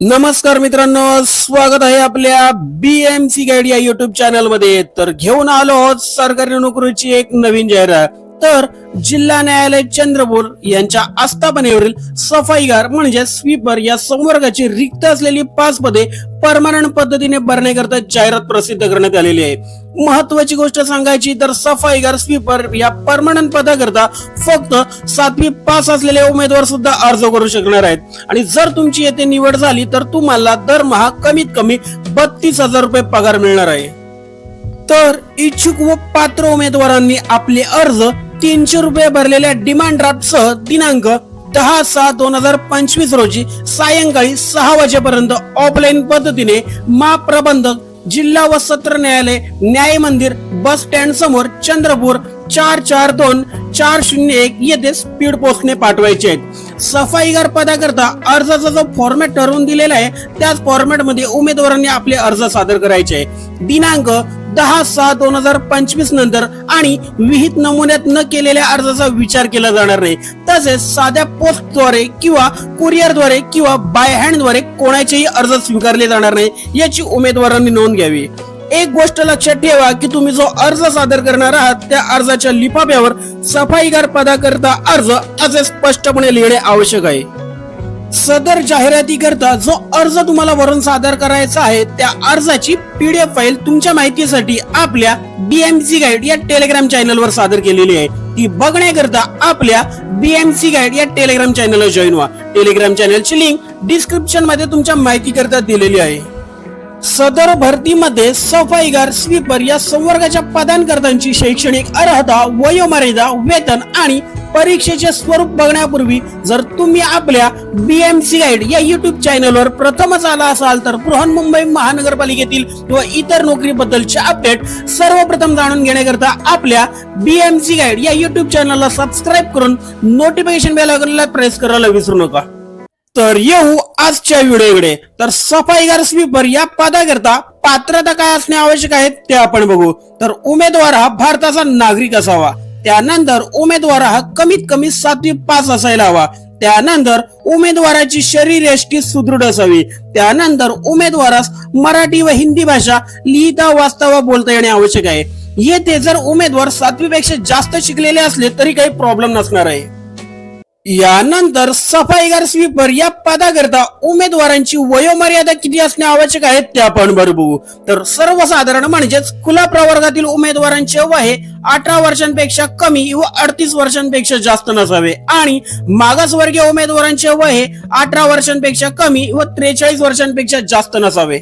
नमस्कार मित्रांनो स्वागत आहे आपल्या बीएमसी गाईड या युट्यूब चॅनलमध्ये. तर घेऊन आलो आहोत सरकारी नोकरीची एक नवीन जाहिरात. तर जिल्हा न्यायालय चंद्रपूर यांच्या आस्थापनेवरील सफाईगार म्हणजे स्वीपर या संवर्गाची रिक्त असलेली पाच पदे परमानंट पद्धतीने भरण्याकरता जाहिरात प्रसिद्ध करण्यात आलेली आहे. महत्वाची गोष्ट सांगायची तर सफाईगार स्वीपर या परमानंट पदाकरता फक्त सातवी पास असलेले उमेदवार सुद्धा अर्ज करू शकणार आहेत. आणि जर तुमची येथे निवड झाली तर तुम्हाला दरमहा कमीत कमी बत्तीस हजार रुपये पगार मिळणार आहे. तर इच्छुक व पात्र उमेदवारांनी आपले अर्ज तीनशे रुपये भरलेल्या डिमांड ड्राफ्ट सह दिनांक दहा सहा दोन हजार पंचवीस रोजी सायंकाळी सहा वाजेपर्यंत ऑफलाईन पद्धतीने महाप्रबंधक जिल्हा व सत्र न्यायालय न्याय मंदिर बस स्टँड समोर चंद्रपूर चार चार दोन चार शून्य एक येथे स्पीड पोस्टने पाठवायचे आहेत. सफाईगार पदाकरता अर्जाचा जो फॉर्मॅट ठरवून दिलेला आहे त्याच फॉर्मॅटमध्ये उमेदवारांनी आपले अर्ज सादर करायचे दिनांक दहा सहा दोन हजार पंचवीस नंतर आणि विहित नमुन्यात न केलेल्या अर्जाचा विचार केला जाणार नाही. तसेच साध्या पोस्टद्वारे किंवा कुरिअरद्वारे किंवा बाय हँडद्वारे कोणाचेही अर्ज स्वीकारले जाणार नाही याची उमेदवारांनी नोंद घ्यावी. एक गोष्ट लक्षात ठेवा की तुम्ही जो अर्ज सादर करणार आहात त्या अर्जाच्या लिफाफ्यावर सफाईगार पदाकरता अर्ज असे स्पष्टपणे लिहिणे आवश्यक आहे. सदर जाहिराती करता जो अर्ज तुम्हाला वरून सादर करायचा आहे त्या अर्जाची पीडीएफ फाईल तुमच्या माहितीसाठी आपल्या बीएमसी गाईड या टेलिग्राम चॅनलवर सादर केलेली आहे. ती बघण्याकरता आपल्या बीएमसी गाईड या टेलिग्राम चॅनलला जॉईन व्हा. टेलिग्राम चॅनलची लिंक डिस्क्रिप्शनमध्ये तुमच्या माहिती करता दिलेली आहे. सदर भरतीमध्ये सफाईगार स्वीपर या संवर्गाच्या पदांकरतांची शैक्षणिक अर्हता वयोमर्यादा वेतन आणि परीक्षेचे स्वरूप बघण्यापूर्वी जर तुम्ही आपल्या बीएमसी गाईड या युट्यूब चॅनलवर प्रथमच आला असाल तर बृहन्मुंबई महानगरपालिकेतील व इतर नोकरीबद्दलचे अपडेट सर्वप्रथम जाणून घेण्याकरता आपल्या बीएमसी गाईड या युट्यूब चॅनलला सबस्क्राईब करून नोटिफिकेशन बेल आयकॉनला प्रेस करायला विसरू नका. तर येऊ आजच्या व्हिडिओकडे. तर सफाईगार स्वीपर या पदाकरता पात्रता काय असणे आवश्यक आहे ते आपण बघू. तर उमेदवार हा भारताचा नागरिक असावा. त्यानंतर उमेदवार हा कमीत कमी सातवी पास असायला हवा. त्यानंतर उमेदवाराची शरीर यष्टी सुदृढ असावी. त्यानंतर उमेदवारास मराठी व हिंदी भाषा लिहिता वाचता व बोलता येणे आवश्यक आहे. येथे जर उमेदवार सातवीपेक्षा जास्त शिकलेले असले तरी काही प्रॉब्लेम नसणार आहे. यानंतर सफाईगार स्वीपर या पदाकरता उमेदवारांची वयोमर्यादा किती असणे आवश्यक आहे ते आपण बरबू बघू. तर सर्वसाधारण म्हणजेच खुला प्रवर्गातील उमेदवारांचे वय हे अठरा वर्षांपेक्षा कमी व अडतीस वर्षांपेक्षा जास्त नसावे. आणि मागासवर्गीय उमेदवारांचे वय हे अठरा वर्षांपेक्षा कमी व त्रेचाळीस वर्षांपेक्षा जास्त नसावे.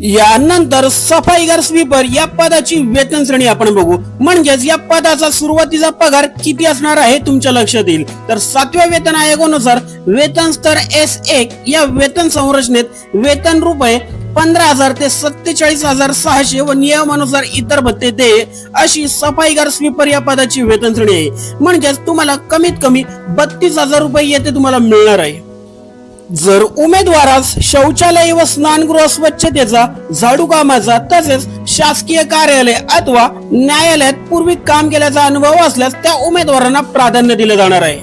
यानंतर सफाईगार स्वीपर या पदाची वेतन श्रेणी आपण बघू. म्हणजेच या पदाचा सुरुवातीचा पगार किती असणार आहे तुमच्या लक्षात येईल. तर सातव्या वेतन आयोगानुसार वेतन स्तर एस एक या वेतन संरचनेत वेतन रुपये पंधरा हजार ते सत्तेचाळीस हजार सहाशे व नियमानुसार इतर भत्ते दे अशी सफाईगार स्वीपर या पदाची वेतन श्रेणी आहे. म्हणजेच तुम्हाला कमीत कमी बत्तीस हजार रुपये येथे तुम्हाला मिळणार आहे. जर उमेदवारास शौचालय व स्नानगृह स्वच्छतेचा झाडू कामाचा तसेच शासकीय कार्यालय अथवा न्यायालयात पूर्वी काम केल्याचा अनुभव असल्यास त्या उमेदवारांना प्राधान्य दिले जाणार आहे.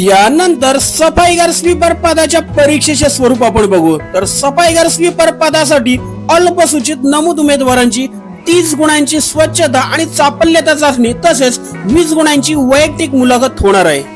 यानंतर सफाईगार स्वीपर पदाच्या परीक्षेचे स्वरूप आपण बघू. तर सफाईगार स्वीपर पदासाठी अल्पसूचित नमूद उमेदवारांची तीस गुणांची स्वच्छता आणि चापल्यता चाचणी तसेच वीस गुणांची वैयक्तिक मुलाखत होणार आहे.